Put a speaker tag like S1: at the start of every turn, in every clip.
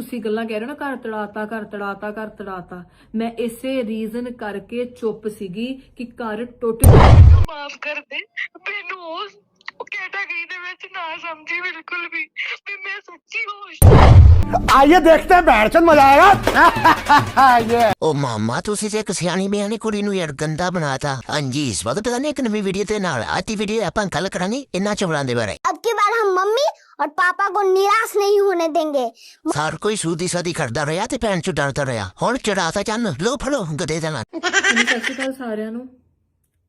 S1: ਤੁਸੀਂ ਗੱਲਾਂ ਕਹਿ ਰਹੇ ਹੋ ਨਾ ਘਰ ਤੜਾਤਾ ਘਰ ਤੜਾਤਾ ਘਰ ਤੜਾਤਾ ਮੈਂ ਇਸੇ ਰੀਜ਼ਨ ਕਰਕੇ ਚੁੱਪ ਸੀਗੀ ਕਿ ਘਰ ਟੁੱਟ ਗਿਆ
S2: ਮਾਫ ਕਰ ਦੇ ਮੈਨੂੰ ਉਸ ਕੈਟਾਗਰੀ ਦੇ ਵਿੱਚ ਨਾ ਸਮਝੀ ਬਿਲਕੁਲ ਵੀ ਵੀ ਮੈਂ ਸੱਚੀ ਹੋਸ਼
S3: आइए देखते हैं बैठ चल मजा आएगा ये
S4: ਉਹ ਮਾਮਾ ਤੁਸੀਂ ਤੇ ਇੱਕ ਸਿਆਣੀ ਬਿਆਨੀ ਕੁੜੀ ਨੂੰ ਯਾਰ ਗੰਦਾ ਬਣਾਤਾ ਹਾਂਜੀ ਇਸ ਵਕਤ ਪਤਾ ਨਹੀਂ ਇੱਕ ਨਵੀਂ ਵੀਡੀਓ ਤੇ ਨਾਲ ਆਤੀ ਵੀਡੀਓ ਆਪਾਂ ਕੱਲ ਕਰਾਂਗੇ ਇੰਨਾ ਚਵਲਾਂ ਦੇ ਬਾਰੇ
S5: अब की बार हम मम्मी और पापा को निराश नहीं होने देंगे
S4: ਹਰ ਕੋਈ ਸੂਦੀ ਸਾਦੀ ਕਰਦਾ ਰਿਹਾ ਤੇ ਭੈਣ ਚੋਂ ਡਰਦਾ ਰਿਹਾ ਹੁਣ ਚੜਾਤਾ ਚੰਨ ਲੋ ਫੜੋ ਗਦੇ ਦਾ ਨਾਲ
S1: ਹਾਂਜੀ, ਸਤਿ ਸ਼੍ਰੀ ਅਕਾਲ ਸਾਰਿਆਂ ਨੂੰ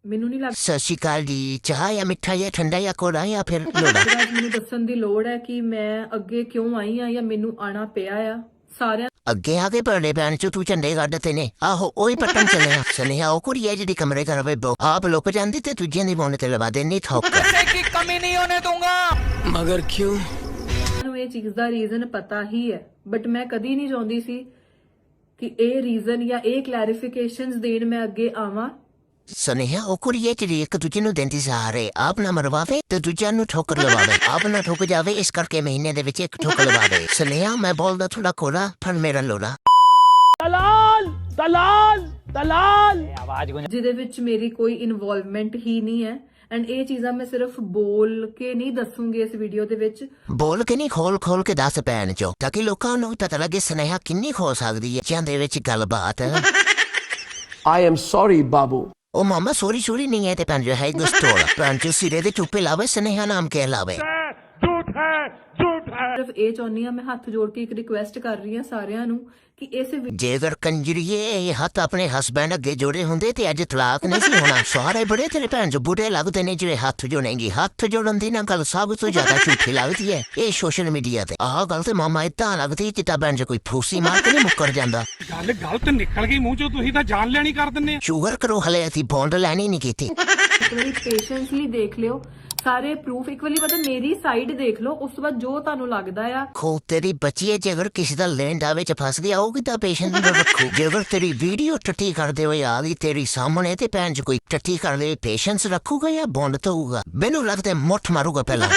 S1: ਮੈਨੂੰ ਨਹੀਂ ਲੱਗਦਾ
S4: ਸਤਿ ਸ਼੍ਰੀ ਅਕਾਲ ਜੀ ਚਾਹ ਜਾਂ ਮਿੱਠਾ ਜਾਂ ਠੰਡਾ ਜਾਂ ਕੋੜਾ ਜਾਂ ਫਿਰ ਲੋੜਾ
S1: ਕਿ ਅੱਜ ਮੈਨੂੰ ਦੱਸਣ ਦੀ ਲੋੜ ਹੈ ਕਿ ਮੈਂ ਅੱਗੇ ਕਿਉਂ ਆਈ ਆ ਜਾਂ ਮੈਨੂੰ ਆਣਾ ਪਿਆ ਆ ਸਾਰਿਆਂ
S4: ਅੱਗੇ ਆ ਕੇ ਪਰਲੇ ਪੈਣ ਚ ਤੂੰ ਝੰਡੇ ਗੱਡਤੇ ਨੇ। ਆਹੋ ਉਹੀ ਪਟਨ ਚਲੇ ਆ। ਚਲੇ ਆ ਉਹ ਕੁੜੀ ਜਿਹੜੀ ਕਮਰੇ ਕਰ ਰਵੇ ਬੋ ਆਪ ਲੋਕ ਜਾਂਦੇ ਤੇ ਤੁਝੇ ਨਹੀਂ ਬੋਨੇ ਤੇ ਲਵਾ ਦੇ ਨਹੀਂ
S6: ਥੋਕ। ਪੈਸੇ ਕੀ ਕਮੀ ਨਹੀਂ ਹੋਣੇ ਦੂੰਗਾ ਮਗਰ ਕਿਉਂ?
S1: ਨੂੰ ਇਹ ਚੀਜ਼ ਦਾ ਰੀਜ਼ਨ ਪਤਾ ਹੀ ਹੈ। ਬਟ ਮੈਂ ਕਦੀ ਨਹੀਂ ਚਾਹੁੰਦੀ ਸੀ ਕਿ ਇਹ ਰੀਜ਼ਨ ਜਾਂ ਇਹ ਕਲੈਰੀਫਿਕੇਸ਼ਨਸ ਦੇਣ ਮੈਂ ਅੱਗੇ ਆਵਾਂ।
S4: ਸੁਨੇਹਾ ਉਹ ਕੁੜੀ ਹੈ ਜਿਹੜੀ ਇੱਕ ਦੂਜੇ ਨੂੰ ਦਿੰਦੀ ਸਹਾਰੇ ਆਪ ਨਾ ਮਰਵਾਵੇ ਤੇ ਦੂਜਿਆਂ ਨੂੰ ਠੋਕਰ ਲਵਾਵੇ ਆਪ ਨਾ ਠੋਕ ਜਾਵੇ ਇਸ ਕਰਕੇ ਮਹੀਨੇ ਦੇ ਵਿੱਚ ਇੱਕ ਠੋਕ ਲਵਾਵੇ ਸੁਨੇਹਾ ਮੈਂ ਬੋਲਦਾ ਥੋੜਾ ਕੋਲਾ ਪਰ ਮੇਰਾ ਲੋੜਾ
S1: ਜਿਹਦੇ ਵਿੱਚ ਮੇਰੀ ਕੋਈ ਇਨਵੋਲਵਮੈਂਟ ਹੀ ਨਹੀਂ ਹੈ ਐਂਡ ਇਹ ਚੀਜ਼ਾਂ ਮੈਂ ਸਿਰਫ ਬੋਲ ਕੇ ਨਹੀਂ ਦੱਸੂਗੀ ਇਸ ਵੀਡੀਓ ਦੇ ਵਿੱਚ
S4: ਬੋਲ ਕੇ ਨਹੀਂ ਖੋਲ ਖੋਲ ਕੇ ਦੱਸ ਪੈਣ ਚੋ ਤਾਂ ਕਿ ਲੋਕਾਂ ਨੂੰ ਪਤਾ ਲੱਗੇ ਸੁਨੇਹਾ ਕਿੰਨੀ ਖੋ ਸਕਦੀ ਹੈ ਜਿਆਂ ਦੇ ਵਿੱਚ ਗੱਲਬਾਤ ਉਹ ਮਾਮਾ ਸੋਰੀ ਸੋਰੀ ਨਹੀਂ ਹੈ ਤੇ ਪੰਜ ਹੈ ਗਸਟੋਲ ਪੰਜ ਸਿਰੇ ਦੇ ਚੁੱਪੇ ਲਾਵੇ ਸੁਨੇਹਾ ਨਾਮ ਕੇ ਲਾਵੇ
S1: ਸਿਰਫ ਇਹ ਚਾਹੁੰਦੀ ਆ ਮੈਂ ਹੱਥ ਜੋੜ ਕੇ ਇੱਕ ਰਿਕੁਐਸਟ ਕਰ ਰਹੀ ਹਾਂ ਸਾਰਿਆਂ ਨੂੰ ਕਿ ਇਸ ਵੀ-
S4: ਜੇਕਰ ਕੰਜਰੀਏ ਇਹ ਹੱਥ ਆਪਣੇ ਹਸਬੈਂਡ ਅੱਗੇ ਜੋੜੇ ਹੁੰਦੇ ਤੇ ਅੱਜ ਤਲਾਕ ਨਹੀਂ ਸੀ ਹੋਣਾ। ਸਾਰੇ ਬੜੇ ਤੇਰੇ ਭੈਣ ਜੋ ਬੁੜੇ ਲੱਗਦੇ ਨੇ ਜਿਹੜੇ ਹੱਥ ਜੋੜਨਗੇ ਹੱਥ ਜੋੜਨ ਦੀ ਨਾ ਗੱਲ ਸਭ ਤੋਂ ਜ਼ਿਆਦਾ ਝੂਠੀ ਲੱਗਦੀ ਹੈ। ਇਹ ਸੋਸ਼ਲ ਮੀਡੀਆ ਤੇ। ਆਹ ਗੱਲ ਤੇ ਮਾਮਾ ਇਦਾਂ ਲੱਗਦੀ ਕਿ ਤਾਂ ਭੈਣ ਜੋ ਕੋਈ ਫੂਸੀ ਮਾਰ ਕੇ ਨਹੀਂ ਮੁੱਕਰ ਜਾਂਦਾ।
S7: ਗੱਲ ਗਲਤ ਨਿਕਲ ਗਈ ਮੂੰਹ ਚੋਂ ਤੁਸੀਂ ਤਾਂ ਜਾਨ ਲੈਣੀ ਕਰ ਦਿੰਦੇ ਆ
S4: ਸ਼ੂਗਰ ਕਰੋ ਹਲੇ ਅਸੀਂ ਬੌਂਡ ਲੈਣੀ ਨਹੀਂ ਕੀਤੀ।
S1: ਇੱਕ ਵਾਰੀ ਪੇਸ਼ੈਂਸਲੀ ਦੇਖ ਲਿਓ। ਸਾਰੇ ਪ੍ਰੂਫ ਇੱਕ ਵਾਰੀ ਮਤਲਬ ਮੇਰੀ ਸਾਈਡ ਦੇਖ ਲਓ ਉਸ ਤੋਂ ਬਾਅਦ ਜੋ ਤੁਹਾਨੂੰ ਲੱਗਦਾ ਆ।
S4: ਖੋ ਤੇਰੀ ਬੱਚੀ ਹੈ ਜੇ ਅਗਰ ਕਿਸੇ ਦਾ ਲੈਂਡਾ ਵਿੱਚ ਫਸ ਗਿਆ ਉਹ ਕਿਤਾ ਪੇਸ਼ੈਂਟ ਨੂੰ ਰੱਖੂ? ਜੇ ਅਗਰ ਤੇਰੀ ਵੀਡੀਓ ਟੱਟੀ ਕਰਦੇ ਹੋਏ ਆ ਗਈ ਤੇਰੀ ਸਾਹਮਣੇ ਤੇ ਭੈਣ ਚ ਕੋਈ ਟੱਟੀ ਕਰਦੇ ਪੇਸ਼ੈਂਸ ਰੱਖੂਗਾ ਜਾਂ ਬੌਂਡ ਤਊਗਾ ਮੈਨੂੰ ਲੱਗਦਾ ਮੁੱਠ ਮਾਰੂਗਾ ਪਹਿਲਾਂ।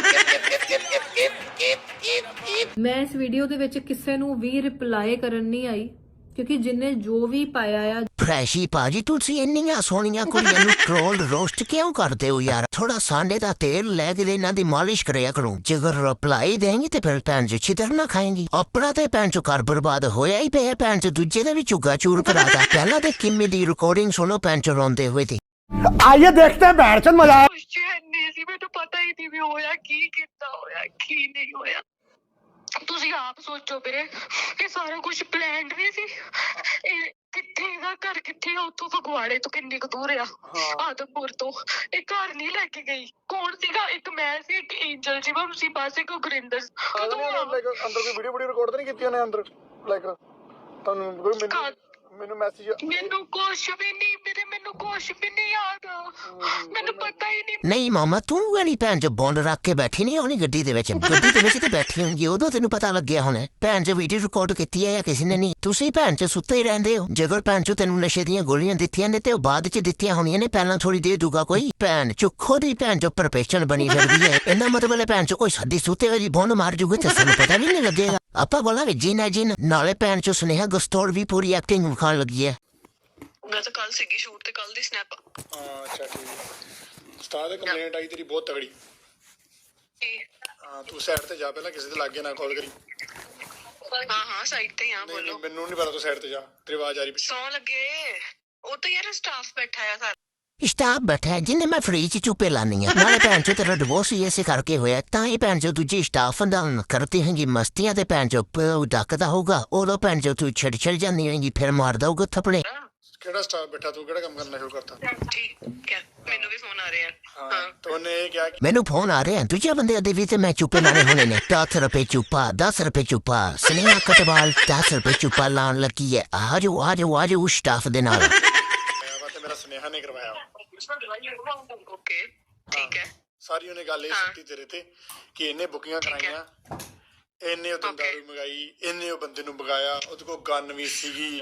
S1: ਮੈਂ ਇਸ ਵੀਡੀਓ ਦੇ ਵਿੱਚ ਕਿਸੇ ਨੂੰ ਵੀ ਰਿਪਲਾਈ ਕਰਨ ਨਹੀਂ ਆਈ। ਕਿਉਂਕਿ ਜਿੰਨੇ ਜੋ ਵੀ ਪਾਇਆ ਆ
S4: ਫਰੈਸ਼ੀ ਭਾਜੀ ਤੁਸੀਂ ਇੰਨੀਆਂ ਸੋਹਣੀਆਂ ਕੁੜੀਆਂ ਨੂੰ ਟ੍ਰੋਲ ਰੋਸਟ ਕਿਉਂ ਕਰਦੇ ਹੋ ਯਾਰ? ਥੋੜਾ ਸਾਂਡੇ ਦਾ ਤੇਲ ਲੈ ਕੇ ਇਹਨਾਂ ਦੀ ਮਾਲਿਸ਼ ਕਰਿਆ ਕਰੋ। ਜੇਕਰ ਰਿਪਲਾਈ ਦੇਂਗੇ ਤੇ ਫਿਰ ਭੈਣ ਜੀ ਛਿੱਤਰ ਨਾ ਖਾਏਗੀ। ਆਪਣਾ ਤੇ ਭੈਣ ਚੋ ਘਰ ਬਰਬਾਦ ਹੋਇਆ ਹੀ ਪਿਆ ਭੈਣ ਚੋ ਦੂਜੇ ਦਾ ਵੀ ਚੁੱਗਾ ਚੂਰ ਕਰਾਦਾ ਪਹਿਲਾਂ ਤੇ ਕਿੰਮੀ ਦੀ ਰਿਕਾਰਡਿੰਗ ਸੁਣੋ ਭੈਣ ਚੋ ਰੋਂਦੇ ਹੋਏ
S3: ਦੀ ਆਈਏ
S2: ਦੇਖਤੇ ਬੈਠ ਚੰਦ ਨਹੀਂ ਸੀ ਮੈਨੂੰ ਪਤਾ ਹੀ ਨਹੀਂ ਵੀ ਹੋਇਆ ਕੀ ਕੀਤਾ ਹੋਇਆ ਕੀ ਨਹੀਂ ਹੋਇਆ। ਤੁਸੀਂ ਆਪ ਸੋਚੋ ਵੀਰੇ ਇਹ ਸਾਰਾ ਕੁਝ ਪਲਾਨਡ ਨਹੀਂ ਸੀ। ਇਹ ਕਿੱਥੇ ਦਾ ਘਰ ਕਿੱਥੇ ਆ? ਉੱਥੋਂ ਫਗਵਾੜੇ ਤੋਂ ਕਿੰਨੀ ਕੁ ਦੂਰ ਆ? ਆਦਮਪੁਰ ਤੋਂ। ਇਹ ਘਰ ਨਹੀਂ ਲੈ ਕੇ ਗਈ। ਕੌਣ ਸੀਗਾ? ਇੱਕ ਮੈਂ ਸੀ ਇੱਕ ਏਂਜਲ ਸੀ ਬਸ ਇੱਕ ਗੁਰਿੰਦਰ ਕਦੋਂ ਆ
S8: ਅੰਦਰ ਕੋਈ ਵੀਡੀਓ ਵੀਡੀਓ ਰਿਕਾਰਡ ਤਾਂ ਨਹੀਂ ਕੀਤੀ ਉਹਨੇ ਅੰਦਰ? ਲਾਈਕ ਤੁਹਾਨੂੰ ਕੋਈ ਮੈਨੂੰ
S2: ਘਰ-
S8: ਮੈਨੂੰ ਮੈਸੇਜ
S2: ਮੈਨੂੰ ਕੁਛ ਵੀ ਨਹੀਂ ਮੇਰੇ ਮੈਨੂੰ ਕੁਛ ਵੀ ਨਹੀਂ ਯਾਦ। ਮੈਨੂੰ ਪਤਾ ਹੀ ਨਹੀਂ।
S4: ਨਹੀਂ ਮਾਮਾ ਤੂੰ ਵਾਲੀ ਭੈਣ ਚ ਬੌਂਡ ਰੱਖ ਕੇ ਬੈਠੀ ਨਹੀਂ ਹੋਣੀ ਗੱਡੀ ਦੇ ਵਿੱਚ। ਗੱਡੀ ਦੇ ਵਿੱਚ ਤੇ ਬੈਠੀ ਹੋਣੀ ਉਦੋਂ ਤੈਨੂੰ ਪਤਾ ਲੱਗਿਆ ਹੋਣਾ। ਭੈਣ ਵੀਡੀਓ ਰਿਕਾਰਡ ਕੀਤੀ ਹੈ ਜਾਂ ਕਿਸੇ ਨੇ ਨਹੀਂ। ਤੁਸੀਂ ਭੈਣ ਚ ਸੁੱਤੇ ਹੀ ਰਹਿੰਦੇ ਹੋ। ਜੇਕਰ ਭੈਣ ਚ ਤੈਨੂੰ ਨਸ਼ੇ ਦੀਆਂ ਗੋਲੀਆਂ ਦਿੱਤੀਆਂ ਨੇ ਤੇ ਉਹ ਬਾਅਦ ਚ ਦਿੱਤੀਆਂ ਹੋਣੀਆਂ ਨੇ ਪਹਿਲਾਂ ਥੋੜੀ ਦੇ ਦੂਗਾ ਕੋਈ। ਭੈਣ ਚ ਖੁਦ ਹੀ ਭੈਣ ਚ ਪ੍ਰੋਫੈਸ਼ਨ ਬਣੀ ਫਿਰਦੀ ਹੈ ਇਹਨਾਂ ਮਤਲਬ ਹੈ ਭੈਣ ਚ ਕੋਈ ਸਾਡੀ ਸੁੱਤੇ ਹੋਈ ਬੌਂਡ ਮਾਰ ਜੂਗੇ ਤੇ ਸਾਨੂੰ ਪਤਾ ਵੀ ਨਹੀਂ ਲੱਗੇਗਾ। ਆਪਾਂ ਬੋਲਾਂਗੇ ਜੀਨਾ ਜੀਨ ਨਾਲੇ ਭੈਣ ਚ ਸੁਨੇਹਾ ਗਸਟੋਰ ਵੀ ਪੂਰੀ ਐਕਟਿੰਗ ਵਿਖਾਉਣ ਲੱਗੀ ਹੈ।
S2: ਮੈਂ ਤਾਂ ਕੱਲ ਸੀਗੀ ਸ਼ੂਟ ਤੇ ਕੱਲ ਦੀ ਸਨੈਪ
S8: ਹਾਂ ਅੱਛਾ ਠੀਕ ਹੈ ਉਸਤਾਦ ਦੀ ਕੰਪਲੇਂਟ ਆਈ ਤੇਰੀ ਬਹੁਤ ਤਗੜੀ ਹਾਂ ਤੂੰ ਸਾਈਡ ਤੇ ਜਾ ਪਹਿਲਾਂ ਕਿਸੇ ਦੇ ਲਾਗੇ ਨਾ ਕਾਲ ਕਰੀ।
S2: ਹਾਂ ਹਾਂ ਸਾਈਡ ਤੇ ਆ
S8: ਨਹੀਂ,
S2: ਬੋਲੋ।
S8: ਮੈਨੂੰ ਨਹੀਂ ਪਤਾ ਤੂੰ ਸਾਈਡ ਤੇ ਜਾ। ਤੇਰੀ ਆਵਾਜ਼ ਆ ਰਹੀ ਪਿੱਛੇ।
S2: ਸੌ ਲੱਗੇ। ਉਹ ਤਾਂ ਯਾਰ ਸਟਾਫ ਬੈਠਾ ਆ ਸਾਰਾ
S4: ਸਟਾਫ ਹੈ, ਜਿੰਨੇ ਮੈਂ ਫ੍ਰੀ ਚ ਚੁੱਪੇ ਲਾਨੀ ਆ ਨਾਲੇ ਭੈਣ ਚੋ ਤੇਰਾ ਡਿਵੋਰਸ ਹੀ ਐਸੇ ਕਰਕੇ ਹੋਇਆ ਤਾਂ ਇਹ ਭੈਣ ਚੋ ਦੂਜੀ ਸਟਾਫ ਨਾਲ ਕਰਤੀ ਹੈਗੀ ਮਸਤੀਆਂ ਤੇ ਭੈਣ ਚੋ ਪਿਓ ਡੱਕਦਾ ਹੋਊਗਾ ਉਦੋਂ ਭੈਣ ਚੋ ਤੂੰ ਛੱਡ ਛੱਡ ਜਾਂਦੀ ਹੋਏਗੀ ਫਿਰ ਮਾਰਦਾ ਹੋਊਗਾ ਥੱਪੜੇ
S8: ਕਿਹੜਾ ਸਟਾਫ ਬੈਠਾ ਤੂੰ ਕਿਹੜਾ ਕੰਮ ਕਰਨਾ ਸ਼ੁਰੂ ਕਰਤਾ
S2: ਠੀਕ ਹੈ ਮੈਨੂੰ ਵੀ ਫੋਨ ਆ ਰਿਹਾ
S8: ਹਾਂ ਤੇ ਇਹ ਕਿਹਾ
S4: ਮੈਨੂੰ ਫੋਨ ਆ ਰਿਹਾ ਦੂਜੇ ਬੰਦੇ ਦੇ ਵੀ ਤੇ ਮੈਂ ਚੁੱਪੇ ਲਾਣੇ ਹੋਣੇ ਨੇ 10 ਰੁਪਏ ਚੁੱਪਾ 10 ਰੁਪਏ ਚੁੱਪਾ ਸਿਨੇਮਾ ਕਟਵਾਲ 10 ਰੁਪਏ ਚੁੱਪਾ ਲਾਣ ਲੱਗੀ ਹੈ ਆ ਜੋ ਆ ਜੋ ਆ ਜੋ ਸਟਾਫ ਦੇ ਨਾਲ
S8: ਵਾ ਤੇ ਮੇਰਾ ਸੁਨੇਹਾ ਨੇ ਕਰਵਾਇਆ ਵਾ।
S2: ਓਕੇ ਠੀਕ ਹੈ
S8: ਸਾਰੀ ਉਹਨੇ ਗੱਲ ਇਹ
S2: ਹਾਂ।
S8: ਸਿੱਟੀ ਤੇਰੇ ਤੇ ਕਿ ਇਹਨੇ ਬੁਕਿੰਗਾਂ ਕਰਾਈਆਂ ਇਹਨੇ ਉਹ
S2: Okay.
S8: ਦਾਰੂ ਮੰਗਾਈ ਇਹਨੇ ਉਹ ਬੰਦੇ ਨੂੰ ਬਗਾਇਆ ਉਹਦੇ ਕੋਲ ਗਨ ਵੀ ਸੀਗੀ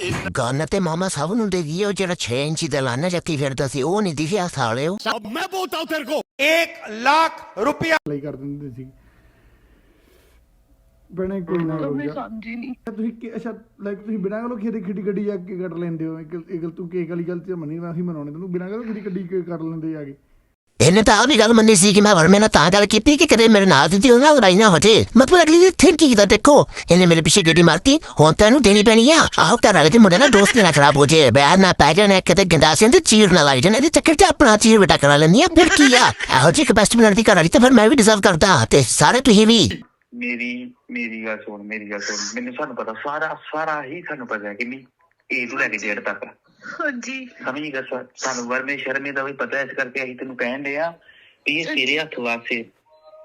S8: ਇਹ
S4: ਗਨ ਤੇ ਮਾਮਾ ਸਭ ਨੂੰ ਦੇ ਗਈ ਉਹ ਜਿਹੜਾ 6 ਇੰਚੀ ਦਾ ਲਾਣਾ ਚੱਕੀ ਫਿਰਦਾ ਸੀ ਉਹ ਨਹੀਂ ਦਿਖਿਆ ਸਾਲਿਓ
S3: अब मैं बोलता हूँ तेरे को एक लाख रुपया
S9: ਲਈ ਕਰ ਦਿੰਦੇ ਸੀ
S8: ਬਣੇ ਕੋਈ ਨਾ
S2: ਮੈਂ
S8: ਜਾ
S2: ਸਮਝੀ ਨਹੀਂ।
S8: ਤੁਸੀਂ ਕੀ- ਅੱਛਾ ਲਾਈਕ ਤੁਸੀਂ ਬਿਨਾਂ ਗੱਲੋਂ ਖੇਤੀ ਖੇਤੀ ਗੱਡੀ ਜਾ ਕੇ ਕੱਢ ਲੈਂਦੇ ਹੋ? ਇੱਕ ਇੱਕ ਤੂੰ ਕੇਕ ਵਾਲੀ ਗੱਲ ਤੇ ਮੰਨੀ ਮੈਂ ਅਸੀਂ ਮਨਾਉਣੇ ਤੈਨੂੰ। ਬਿਨਾਂ ਗੱਲੋਂ ਖੇਤੀ ਗੱਡੀ ਕੇ ਲੈਂਦੇ ਜਾ ਕੇ?
S4: ਇਹਨੇ ਤਾਂ ਆਹ ਵੀ ਗੱਲ ਮੰਨੀ ਸੀ ਕਿ ਮੈਂ ਵਰਮੇ ਨਾਲ ਤਾਂ ਗੱਲ ਕੀਤੀ ਕਿ ਕਦੇ ਮੇਰੇ ਨਾਲ ਦੀ ਉਹਨਾਂ ਲੜਾਈ ਨਾ ਹੋ ਜੇ। ਮਤਲਬ ਅਗਲੀ ਦੀ ਥਿੰਕਿੰਗ ਦਾ ਦੇਖੋ। ਇਹਨੇ ਮੇਰੇ ਪਿੱਛੇ ਗੱਡੀ ਮਾਰਤੀ ਹੁਣ ਤੈਨੂੰ ਦੇਣੀ ਪੈਣੀ ਆ। ਆਹ ਘਰ ਵਾਲੇ ਦੇ ਮੁੰਡੇ ਨਾਲ ਦੋਸਤ ਨਾ ਖਰਾਬ ਹੋ ਜੇ। ਬਿਆਨ ਨਾ ਪੈ ਜਾਣਾ ਕਿਤੇ ਗੰਡਾਸਿਆਂ ਤੇ ਚੀਰ ਨਾ ਲਾਈ ਜਾਣਾ। ਇਹਦੇ ਚੱਕਰ ਚ ਆਪਣਾ ਚੀਰ ਬਟਾ ਕਰਾ ਲੈਂਦੀ ਆ। ਫਿਰ ਕੀ ਆ? ਇਹੋ ਜਿਹੀ ਕਪੈਸਿਟੀ ਬਣਾਉਣ ਦੀ ਘਰ ਵਾਲੀ ਤਾਂ ਫਿਰ ਮੈਂ ਵੀ ਡਿਜ਼ਰਵ ਕਰਦਾ ਤੇ ਸਾਰੇ ਤੁਸੀਂ ਵੀ।
S9: ਮੇਰੀ ਮੇਰੀ ਗੱਲ ਸੁਣ ਮੇਰੀ ਗੱਲ ਸੁਣ। ਮੈਨੂੰ ਸਾਨੂੰ ਪਤਾ ਸਾਰਾ ਸਾਰਾ ਹੀ ਸਾਨੂੰ ਪਤਾ ਹੈ ਕਿ ਨਹੀਂ ਏ ਤੋਂ ਲੈ ਕੇ ਜੇੜ ਤੱਕ।
S2: ਹਾਂਜੀ।
S9: ਸਮਝੀ ਗੱਲ ਸਾਨੂੰ ਵਰਮੇ ਸ਼ਰਮੇ ਦਾ ਵੀ ਪਤਾ ਇਸ ਕਰਕੇ ਅਸੀਂ ਤੈਨੂੰ ਕਹਿਣ ਦੇ ਆ ਵੀ ਇਹ ਤੇਰੇ ਹੱਥ ਵਾਸੇ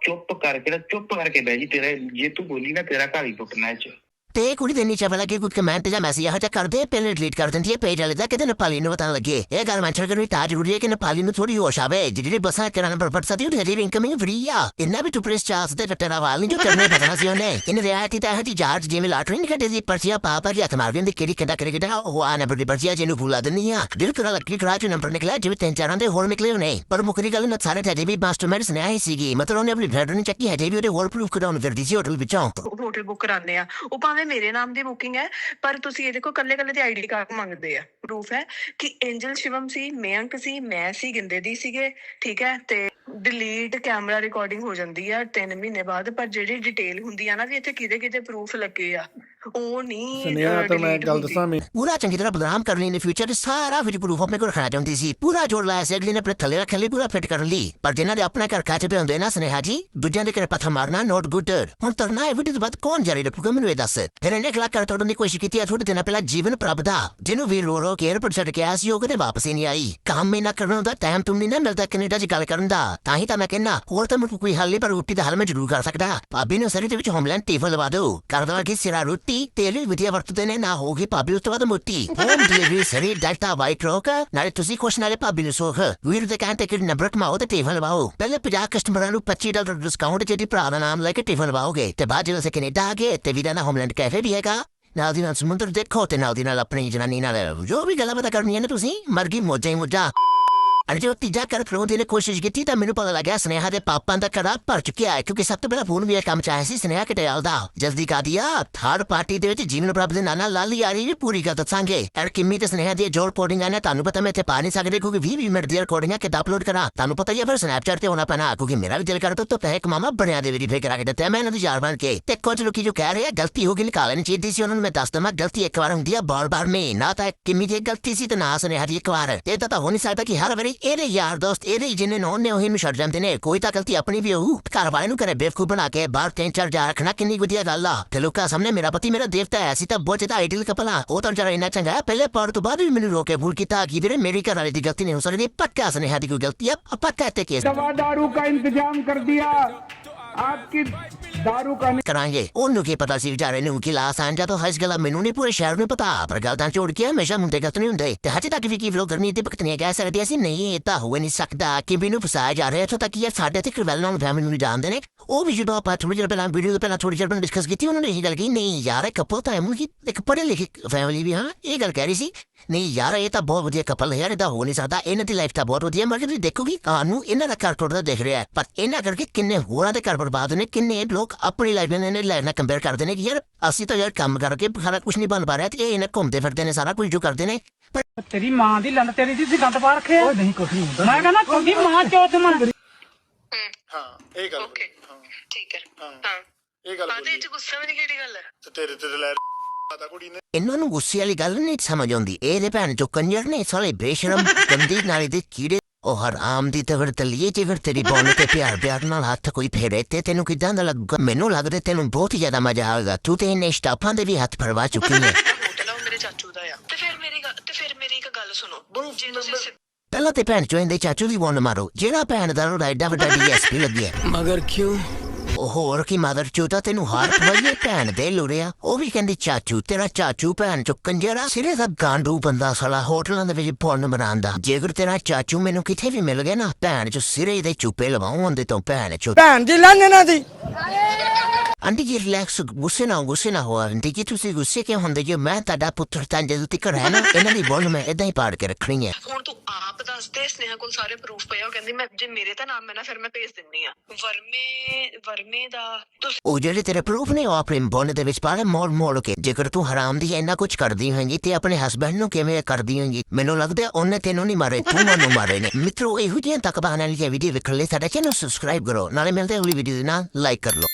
S9: ਚੁੱਪ ਕਰਕੇ ਨਾ ਚੁੱਪ ਕਰਕੇ ਬਹਿ ਜੀ ਤੇਰਾ ਜੇ ਤੂੰ ਬੋਲੀ ਨਾ ਤੇਰਾ ਘਰ ਹੀ ਟੁੱਟਣਾ ਇਹ ਚ।
S4: ਤੇ ਇਹ ਕੁੜੀ ਦੇ ਨੀਚੇ ਵਾਲਾ ਕਿ ਕੋਈ ਕਮੈਂਟ ਜਾਂ ਮੈਸੇਜ ਇਹੋ ਜਿਹਾ ਕਰਦੇ ਪਹਿਲੇ ਡਿਲੀਟ ਕਰ ਦਿੰਦੀ ਹੈ ਪੇਜ ਵਾਲੇ ਦਾ ਕਿਤੇ ਨੇਪਾਲੀ ਨੂੰ ਪਤਾ ਲੱਗੇ। ਇਹ ਗੱਲ ਮੈਂਸ਼ਨ ਕਰਨੀ ਤਾਂ ਜ਼ਰੂਰੀ ਹੈ ਕਿ ਨੇਪਾਲੀ ਨੂੰ ਥੋੜੀ ਹੋਸ਼ ਆਵੇ। ਜਿਹੜੀ ਬੱਸਾਂ ਕਿਰਾਂ ਨੰਬਰ ਪੜ ਸਕਦੀ ਉਹ ਜਿਹੜੀ ਇਨਕਮਿੰਗ ਫ੍ਰੀ ਆ। ਇੰਨਾ ਵੀ ਟੂ ਪ੍ਰੈਸ ਚਾਂਸ ਤੇ ਟੱਟਾ ਵਾਲ ਨਹੀਂ ਜੋ ਕਰਨੇ ਪਤਾ ਸੀ ਉਹਨੇ। ਇਨ ਰਿਐਲਿਟੀ ਤਾਂ ਇਹ ਜਾਰਜ ਜਿਵੇਂ ਲਾਟਰੀ ਨਹੀਂ ਕੱਢੀ ਦੀ ਪਰਚੀਆਂ ਪਾ ਪਾ ਕੇ ਹੱਥ ਕਿਹੜੀ ਕਿੰਦਾ ਕਰੇ ਕਿਦਾ ਉਹ ਆ ਨੰਬਰ ਦੀ ਪਰਚੀਆਂ ਜਿਹਨੂੰ ਭੁਲਾ ਦਿੰਦੀ ਆ। ਦਿਲ ਕਰਾ ਲੱਗੀ, ਕਰਾ ਚ ਨੰਬਰ ਨਿਕਲਿਆ, ਜਿਵੇਂ ਤਿੰਨ ਚਾਰਾਂ ਦੇ ਹੋਰ ਨਿਕਲੇ ਨੇ ਪਰ ਮੁਕਰੀ ਗੱਲ ਨਾ, ਸਾਰੇ ਤੇ ਵੀ ਮਾਸਟਰ ਮੈਡਸ ਨੇ ਆਈ ਸੀਗੀ। ਮਤਲਬ ਉਹਨੇ ਆਪਣੀ ਬ੍ਰੈਡ ਨੂੰ ਚੱਕੀ ਹੈ ਜੇ ਵੀ ਉਹਦੇ ਹੋਰ ਪ੍ਰੂਫ ਕਰਾਉਣ ਫਿਰਦੀ ਸੀ ਹੋਟਲ ਵਿੱਚੋਂ।
S2: ਹੋਟਲ ਬੁੱਕ ਕਰਾਉਂਦੇ ਆ। ਉਹ ਭਾਵੇਂ ਮੇਰੇ ਨਾਮ ਦੀ ਬੁਕਿੰਗ ਹੈ, ਪਰ ਤੁਸੀਂ ਇਹ ਦੇਖੋ ਕੱਲੇ ਕੱਲੇ ਦੇ ਆਈਡੀ ਕਾਰਡ ਮੰਗਦੇ ਆ? ਪ੍ਰੂਫ ਹੈ ਕਿ ਐਂਜਲ ਸ਼ਿਵਮ ਸੀ ਮੇਅੰਕ ਸੀ, ਮੈਂ ਸੀ, ਗਿੰਦੇ ਦੀ ਸੀਗੇ, ਠੀਕ ਹੈ? ਤੇ ਡਿਲੀਟ ਕੈਮਰਾ ਰਿਕਾਰਡਿੰਗ ਹੋ ਜਾਂਦੀ ਆ 3 ਮਹੀਨੇ ਬਾਅਦ, ਪਰ ਜਿਹੜੀ ਡਿਟੇਲ ਹੁੰਦੀ ਆ ਨਾ ਵੀ ਇੱਥੇ ਕਿਹਦੇ ਕਿਹਦੇ ਪ੍ਰੂਫ ਲੱਗੇ ਆ? ਉਹ ਨਹੀਂ
S8: ਸੁਨੇਹਾ ਤਾਂ ਮੈਂ ਗੱਲ। ਦੱਸਾਂ ਮੈਂ
S4: ਪੂਰਾ ਚੰਗੀ ਤਰ੍ਹਾਂ ਬਦਨਾਮ ਕਰ ਲਈ ਨੇ ਫਿਊਚਰ ਸਾਰਾ ਫਿਰ ਪ੍ਰੂਫ ਆਪਣੇ ਕੋਲ ਰੱਖਣਾ ਚਾਹੁੰਦੀ ਸੀ। ਪੂਰਾ ਜੋੜ ਲਾਇਆ ਸੀ ਅਗਲੀ ਨੇ ਆਪਣੇ ਥੱਲੇ ਰੱਖਣ ਲਈ ਪੂਰਾ ਫਿੱਟ ਕਰਨ ਲਈ। ਪਰ ਜਿਨ੍ਹਾਂ ਦੇ ਆਪਣੇ ਘਰ ਕਾਚ ਪੇ ਹੁੰਦੇ ਨਾ ਸਨੇਹਾ ਜੀ ਦੂਜਿਆਂ ਦੇ ਘਰੇ ਪੱਥਰ ਮਾਰਨਾ ਨੋਟ ਗੁੱਡ ਹੁਣ ਤਰਨਾ ਇਹ ਵੀਡੀਓ ਤੋਂ ਬਾਅਦ ਕੌਣ ਜਾਰੀ ਰੱਖੂਗਾ ਮੈਨੂੰ ਇਹ ਦੱਸ। ਫਿਰ ਇਹਨੇ ਖਲਾ ਕਰ ਤੋੜਨ ਦੀ ਕੋਸ਼ਿਸ਼ ਕੀਤੀ ਆ ਥੋੜੇ ਦਿਨਾਂ ਪਹਿਲਾਂ ਜੀਵਨ ਪ੍ਰਭ ਦਾ ਜਿਹਨੂੰ ਵੀ ਰੋ ਰੋ ਕੇ 에어ਪੋਰਟ ਛੱਡ ਕੇ ਆਇਆ ਸੀ ਉਹ ਕਦੇ ਵਾਪਸ ਹੀ ਨਹੀਂ ਆਈ। ਕੰਮ ਹੀ ਨਾ ਕਰਨ ਦਾ ਟਾਈਮ ਤੁਮ ਨਹੀਂ ਨਾ ਮਿਲਦਾ ਕੈਨੇਡਾ 'ਚ ਗੱਲ ਕਰਨ ਦਾ। ਤਾਂ ਹੀ ਤਾਂ ਮੈਂ ਕਹਿੰਦਾ ਹੋਰ ਤਾਂ ਮੈਨੂੰ ਕੋਈ ਹੱਲ ਨਹੀਂ ਪਰ ਰੋਟੀ ਦਾ ਹੱਲ ਮੈਂ ਜ਼ਰੂਰ ਕਰ ਸਕਦਾ। ਭਾਬੀ ਨੂੰ ਸਰੀ ਦੇ ਵਿੱਚ ਹੋਮਲੈਂਡ ਟੀਫਨ ਲਵਾ ਦਿਓ। ਕਰ ਦਵਾ ਕਿ ਸਿਰਾ ਰੋਟੀ ਤੇਲ ਵਧੀਆ ਵਰਤਦੇ ਨੇ ਨਾ ਹੋਗੀ ਭਾਬੀ ਉਸ ਤੋਂ ਬਾਅਦ ਮੋਟੀ ਹੋਮ ਡਿਲੀਵਰੀ ਸਰੀ ਡਾਟਾ ਵਾਈਟ ਰੋਕ ਨਾਲੇ ਤੁਸੀਂ ਕੁਛ ਨਾਲੇ ਭਾਬੀ ਨੂੰ ਸੋਖ ਵੀਰ ਦੇ ਕਹਿੰਦੇ ਕਿ ਨੰਬਰ ਕਮਾਓ ਤੇ ਟੀਫਨ ਲਵਾਓ ਪਹਿਲੇ 50 ਕਸਟਮਰਾਂ ਨੂੰ 25 ਡਾਲਰ ਡਿਸਕਾਊਂਟ ਜਿਹੜੀ ਭਰਾ ਦਾ ਨਾਮ ਲੈ ਕੇ ਟੀਫਨ ਲਵਾਓਗੇ ਤੇ ਬਾਅਦ ਜਦੋਂ ਅਸੀਂ ਕੈਨੇਡਾ ਆ ਗਏ ਤੇ ਵੀਰਾ ਨਾ ਹੋਮਲੈਂਡ ਕੈਫੇ ਵੀ ਹੈਗਾ ਨਾਲ ਦੀ ਨਾਲ ਸਮੁੰਦਰ ਦੇਖੋ ਤੇ ਨਾਲ ਦੀ ਨਾਲ ਆਪਣੀ ਜਨਾਨੀ ਨਾਲ ਜੋ ਵੀ ਗੱਲਾਂ ਬਾਤਾਂ ਕਰਨੀਆਂ ਨੇ ਤੁਸੀਂ ਮਰਗੀ ਮੋਜਾ ਹੀ ਮੋਜਾ ਜਦੋਂ ਤੀਜਾ ਕਰ ਫਰੋਂ ਦੀ ਨੇ ਕੋਸ਼ਿਸ਼ ਕੀਤੀ ਤਾਂ ਮੈਨੂੰ ਪਤਾ ਲੱਗਿਆ ਸਨੇਹਾ ਦੇ ਪਾਪਾਂ ਦਾ ਕੜਾ ਭਰ ਚੁੱਕਿਆ ਹੈ ਕਿਉਂਕਿ ਸਭ ਤੋਂ ਪਹਿਲਾਂ ਫੋਨ ਵੀ ਇਹ ਕੰਮ ਚਾਹਿਆ ਸੀ ਸਨੇਹਾ ਕਟਿਆਲ ਦਾ ਜਲਦੀ ਕਾ ਦਿਆ ਥਰਡ ਪਾਰਟੀ ਦੇ ਵਿੱਚ ਜੀਵਨ ਪ੍ਰਭ ਦੇ ਨਾਨਾ ਲਾਲੀ ਆ ਰਹੀ ਵੀ ਪੂਰੀ ਗੱਲ ਦੱਸਾਂਗੇ ਐਰ ਕਿੰਮੀ ਤੇ ਸਨੇਹਾ ਦੀ ਜੋ ਰਿਪੋਰਟਿੰਗ ਨੇ ਤੁਹਾਨੂੰ ਪਤਾ ਮੈਂ ਇੱਥੇ ਪਾ ਨਹੀਂ ਸਕਦੇ ਕਿਉਂਕਿ 20 20 ਮਿੰਟ ਦੀ ਰਿਕਾਰਡਿੰਗ ਕਿੱਦਾਂ ਅਪਲੋਡ ਕਰਾਂ ਤੁਹਾਨੂੰ ਪਤਾ ਹੀ ਹੈ ਫਿਰ ਸਨੈਪਚੈਟ ਤੇ ਹੋਣਾ ਪੈਣਾ ਕਿਉਂਕਿ ਮੇਰਾ ਵੀ ਦਿਲ ਕਰਦਾ ਤਾਂ ਪੈਸੇ ਮਾਮਾ ਬਣਿਆ ਦੇ ਵੈਰੀਫਾਈ ਕਰਾ ਕੇ ਦਿੱਤਾ ਮੈਂ ਇਹਨਾਂ ਦੀ ਯਾਰ ਬਣ ਕੇ ਤੇ ਕੁਝ ਲੋਕੀ ਜੋ ਕਹਿ ਰਹੇ ਆ ਗਲਤੀ ਹੋ ਗਈ ਨਿਕਾਲ ਲੈਣੀ ਚਾਹੀਦੀ ਸੀ ਉਹਨਾਂ ਨੂੰ ਮੈਂ ਦੱਸ ਦਵਾਂ ਗਲਤੀ ਇੱਕ ਵਾਰ ਹੁੰਦੀ ਆ ਬਾਰ-ਬਾਰ ਮੈਂ ਨਾ ਤਾਂ ਕਿੰਮੀ ਦੀ ਗਲਤੀ ਸੀ ਤੇ ਨਾ ਸਨੇਹਾ ਦੀ ਇੱਕ ਵਾਰ ਇਹ ਤਾਂ ਤਾਂ ਹੋ ਨਹੀਂ ਸਕਦਾ ਕਿ ਹਰ ਵਾਰੀ ਇਹਦੇ ਯਾਰ ਦੋਸਤ ਇਹਦੇ ਹੀ ਜਿਹਨੇ ਨੌਨ ਨੇ ਉਹੀ ਨੂੰ ਛੱਡ ਜਾਂਦੇ ਨੇ ਕੋਈ ਤਾਂ ਗਲਤੀ ਆਪਣੀ ਵੀ ਹੋਊ ਘਰ ਵਾਲੇ ਨੂੰ ਕਰੇ ਬੇਵਕੂਫ ਬਣਾ ਕੇ ਬਾਹਰ ਤਿੰਨ ਚਾਰ ਜਾ ਰੱਖਣਾ ਕਿੰਨੀ ਵਧੀਆ ਗੱਲ ਆ ਤੇ ਲੋਕਾਂ ਸਾਹਮਣੇ ਮੇਰਾ ਪਤੀ ਮੇਰਾ ਦੇਵਤਾ ਹੈ ਸੀ ਤਾਂ ਬਹੁਤ ਜ਼ਿਆਦਾ ਆਈਡਲ ਕਪਲਾ ਉਹ ਤਾਂ ਜਰਾ ਇੰਨਾ ਚੰਗਾ ਹੈ ਪਹਿਲੇ ਪਾਰ ਤੋਂ ਬਾਅਦ ਵੀ ਮੈਨੂੰ ਰੋਕੇ ਭੁੱਲ ਕੀਤਾ ਕਿ ਵੀਰੇ ਮੇਰੀ ਘਰ ਵਾਲੇ ਦੀ ਗਲਤੀ ਨਹੀਂ ਹੋ ਸਕਦੀ ਪੱਕਾ ਸਨੇਹਾ ਦੀ ਕੋਈ ਗਲਤੀ ਹੈ ਪੱਕਾ ਤੇ ਕੇਸ
S3: दवा दारू का इंतजाम कर दिया आपकी दारू का
S4: ਕਰਾਂਗੇ ਉਹਨੂੰ ਕੀ ਪਤਾ ਸੀ ਵਿਚਾਰੇ ਨੂੰ ਕਿ ਲਾ ਸਾਂਝਾ ਤੋਂ ਹਸ ਗਲਾ ਮੈਨੂੰ ਨਹੀਂ ਪੂਰੇ ਸ਼ਹਿਰ ਨੂੰ ਪਤਾ ਪਰ ਗੱਲ ਤਾਂ ਛੋੜ ਕੇ ਹਮੇਸ਼ਾ ਮੁੰਡੇ ਗਲਤ ਨਹੀਂ ਹੁੰਦੇ ਤੇ ਹਜੇ ਤੱਕ ਵੀ ਕੀ ਵਲੋਗ ਕਰਨੀ ਤੇ ਭਗਤਨੀਆਂ ਕਹਿ ਸਕਦੇ ਅਸੀਂ ਨਹੀਂ ਇਹ ਤਾਂ ਹੋ ਨਹੀਂ ਸਕਦਾ ਕਿ ਮੈਨੂੰ ਫਸਾਇਆ ਜਾ ਰਿਹਾ ਇੱਥੋਂ ਤੱਕ ਕਿ ਇਹ ਸਾਡੇ ਤੇ ਕ੍ਰਿਵੈਲ ਨਾਲ ਫੈਮਿਲੀ ਨੂੰ ਜਾਣਦੇ ਨੇ ਉਹ ਵੀ ਜਦੋਂ ਆਪਾਂ ਥੋੜੀ ਜਿਹੀ ਪਹਿਲਾਂ ਵੀਡੀਓ ਤੋਂ ਪਹਿਲਾਂ ਥੋੜੀ ਜਿਹੀ ਪਹਿਲਾਂ ਡਿਸਕਸ ਕੀਤੀ ਉਹਨਾਂ ਨੇ ਇਹ ਗੱਲ ਕਹੀ ਨਹੀਂ ਯਾਰ ਇਹ ਕਪਲ ਤਾਂ ਐਮੂ ਕਿ ਇੱਕ ਪੜ੍ਹੇ ਲਿਖੇ ਫੈਮਿਲੀ ਵੀ ਹਾਂ ਇਹ ਗੱਲ ਕਹਿ ਰਹੀ ਸੀ ਨਹੀਂ ਯਾਰ ਇਹ ਤਾਂ ਬਹੁਤ ਵਧੀਆ ਕਪਲ ਹੈ ਯਾਰ ਇਹ ਤਾਂ ਹੋ ਨਹੀਂ ਸਕਦਾ ਇਹਨਾਂ ਦੀ ਲਾਈਫ ਤਾਂ ਬਹੁਤ ਵਧੀਆ ਮਗਰ ਤੁਸੀਂ ਦੇਖੋਗੇ ਕਾਨੂੰ ਇਹਨਾਂ ਦਾ ਘਰ ਟੁੱਟਦਾ ਦਿਖ ਰਿਹਾ ਹੈ ਪਰ ਇਹਨਾਂ ਕਰਕੇ ਕਿੰਨੇ ਹੋਰਾਂ ਦੇ ਘਰ ਬਰਬਾਦ ਨੇ ਕਿੰਨੇ ਲੋਕ ਆਪਣੀ ਲਾਈਫ ਨੇ ਲਾਈਫ ਨਾਲ ਕੰਪੇਅਰ ਕਰਦੇ ਨੇ ਕਿ ਯਾਰ ਅਸੀਂ ਤਾਂ ਯਾਰ ਕੰਮ ਕਰਕੇ ਸਾਰਾ ਕੁਝ ਨਹੀਂ ਬਣ ਪਾ ਰਿਹਾ ਤੇ ਇਹ ਇਹਨਾਂ ਘੁੰਮਦੇ ਫਿਰਦੇ ਨੇ ਸਾਰਾ ਕੁਝ ਜੋ ਕਰਦੇ ਨੇ। ਤੇਰੀ
S3: ਮਾਂ ਦੀ ਲੰਡ ਤੇਰੀ ਦੀ ਗੰਦ ਪਾ ਰੱਖਿਆ? ਓਏ ਨਹੀਂ ਕੁਝ ਨਹੀਂ ਹੁੰਦਾ। ਮੈਂ ਕਹਿੰਦਾ ਤੁਹਾਡੀ ਮਾਂ ਚੌਥ ਮੰਨ
S8: ਹਾਂ। ਇਹ ਗੱਲ
S2: ਓਕੇ। ਠੀਕ ਹੈ।
S8: ਹਾਂ। ਇਹ ਗੱਲ
S2: ਬਾਅਦ ਵਿੱਚ ਗੁੱਸੇ ਵਾਲੀ ਕਿਹੜੀ ਗੱਲ ਹੈ?
S8: ਤੇ ਤੇਰੇ ਤੇ ਲੈ
S4: ਇਹਨਾਂ ਨੂੰ ਗੁੱਸੇ ਵਾਲੀ ਗੱਲ ਨਹੀਂ ਸਮਝ ਆਉਂਦੀ। ਇਹਦੇ ਭੈਣ ਚੋਂ ਕੰਜਰ ਨੇ ਸਾਰੇ ਬੇਸ਼ਰਮ ਗੰਦੀ ਨਾਲੀ ਦੇ ਕੀੜੇ ਉਹ ਹਰਾਮ ਦੀ ਤਗੜ ਤਲੀਏ ਜਿਵੇਂ ਤੇਰੀ ਬੋਨ ਤੇ ਪਿਆਰ ਪਿਆਰ ਨਾਲ ਹੱਥ ਕੋਈ ਫੇਰੇ ਤੇ ਤੈਨੂੰ ਕਿਦਾਂ ਦਾ ਲੱਗਾ ਮੈਨੂੰ ਲੱਗਦਾ ਤੈਨੂੰ ਬਹੁਤ ਜ਼ਿਆਦਾ ਮਜ਼ਾ ਆਵੇਗਾ ਤੂੰ ਤੇ ਇਹਨੇ ਸਟਾਫਾਂ ਦੇ ਵੀ ਹੱਥ ਫੜਵਾ ਚੁੱਕੀ ਹੈ ਪਹਿਲਾਂ ਤੇ ਭੈਣ ਚੋਂ ਇਹਦੇ ਚਾਚੂ ਦੀ ਬੋਨ ਮਾਰੋ। ਜਿਹੜਾ ਭੈਣ ਦਾ ਰੋੜਾ ਐਡਾ ਵੱਡਾ ਡੀਐਸਪੀ ਲੱਗਿਆ
S6: ਮਗਰ
S4: ਕਿਉਂ? ਹੋਰ ਕੀ, ਮਦਰ ਚੂਤਾ? ਤੈਨੂੰ ਹਾਰ ਪਈਏ ਭੈਣ ਦੇ ਲੁਰਿਆ ਉਹ ਵੀ ਕਹਿੰਦੀ, ਚਾਚੂ, ਤੇਰਾ ਚਾਚੂ ਭੈਣ ਚੋ ਕੰਜਰਾ ਸਿਰੇ ਦਾ ਗਾਂਡੂ ਬੰਦਾ ਸਾਲਾ ਹੋਟਲਾਂ ਦੇ ਵਿੱਚ ਪੁੰਨ ਬਣਾਉਂਦਾ ਜੇਕਰ ਤੇਰਾ ਚਾਚੂ ਮੈਨੂੰ ਕਿਤੇ ਵੀ ਮਿਲ ਗਿਆ ਨਾ, ਭੈਣ ਚੋ ਸਿਰੇ ਦੇ ਚੁੱਪੇ ਲਵਾਉਂ ਉਹਦੇ ਤੋਂ ਭੈਣ ਚੋ
S3: ਭੈਣ ਦੀ ਲੰਨ ਨਾ ਦੀ।
S4: ਆਂਟੀ ਜੀ ਰਿਲੈਕਸ ਗੁੱਸੇ ਨਾ ਗੁੱਸੇ ਨਾ ਹੋ ਆਂਟੀ ਜੀ ਤੁਸੀਂ ਗੁੱਸੇ ਕਿਉਂ ਹੁੰਦੇ ਜੋ ਮੈਂ ਤੁਹਾਡਾ ਪੁੱਤਰ ਤਾਂ ਜਦੋਂ ਤੱਕ ਹੈ ਨਾ ਇਹਨਾਂ ਦੀ ਬੋਲ ਮੈਂ ਇਦਾਂ ਹੀ ਪਾੜ ਕੇ ਰੱਖਣੀ ਹੈ
S2: ਹੁਣ ਤੂੰ ਆਪ ਦੱਸ ਦੇ ਸਨੇਹਾ ਕੋਲ ਸਾਰੇ ਪ੍ਰੂਫ ਪਏ ਆ। ਉਹ ਕਹਿੰਦੀ ਮੈਂ ਜੇ ਮੇਰੇ ਤਾਂ ਨਾਮ ਹੈ ਨਾ ਫਿਰ ਮੈਂ ਭੇਜ ਦਿੰਨੀ ਆ। ਵਰਮੇ ਵਰਮੇ ਦਾ ਤੁਸੀਂ
S4: ਉਹ ਜਿਹੜੇ ਤੇਰੇ ਪ੍ਰੂਫ ਨੇ ਉਹ ਆਪਣੇ ਬੋਨ ਦੇ ਵਿੱਚ ਪਾ ਲੈ ਮੋੜ ਮੋੜ ਕੇ। ਜੇਕਰ ਤੂੰ ਹਰਾਮ ਦੀ ਇੰਨਾ ਕੁਝ ਕਰਦੀ ਹੋਏਂਗੀ ਤੇ ਆਪਣੇ ਹਸਬੰਡ ਨੂੰ ਕਿਵੇਂ ਕਰਦੀ ਹੋਏਂਗੀ? ਮੈਨੂੰ ਲੱਗਦਾ ਉਹਨੇ ਤੈਨੂੰ ਨਹੀਂ ਮਾਰੇ ਤੂੰ ਉਹਨੂੰ ਮਾਰੇ ਨੇ। ਮਿੱਤਰੋ ਇਹੋ ਜਿਹੀਆਂ ਤੱਕ ਬਾਨਾਂ ਲਈ ਵੀਡੀਓ ਵੇਖਣ ਲਈ ਸਾਡਾ ਚੈਨਲ ਸਬਸਕ੍ਰਾਈਬ ਕਰੋ। ਨਾਲੇ ਮਿਲਦੇ ਹਾਂ ਅਗਲੀ ਵੀਡੀਓ ਦੇ ਨਾਲ ਲਾਈਕ ਕਰ ਲਓ।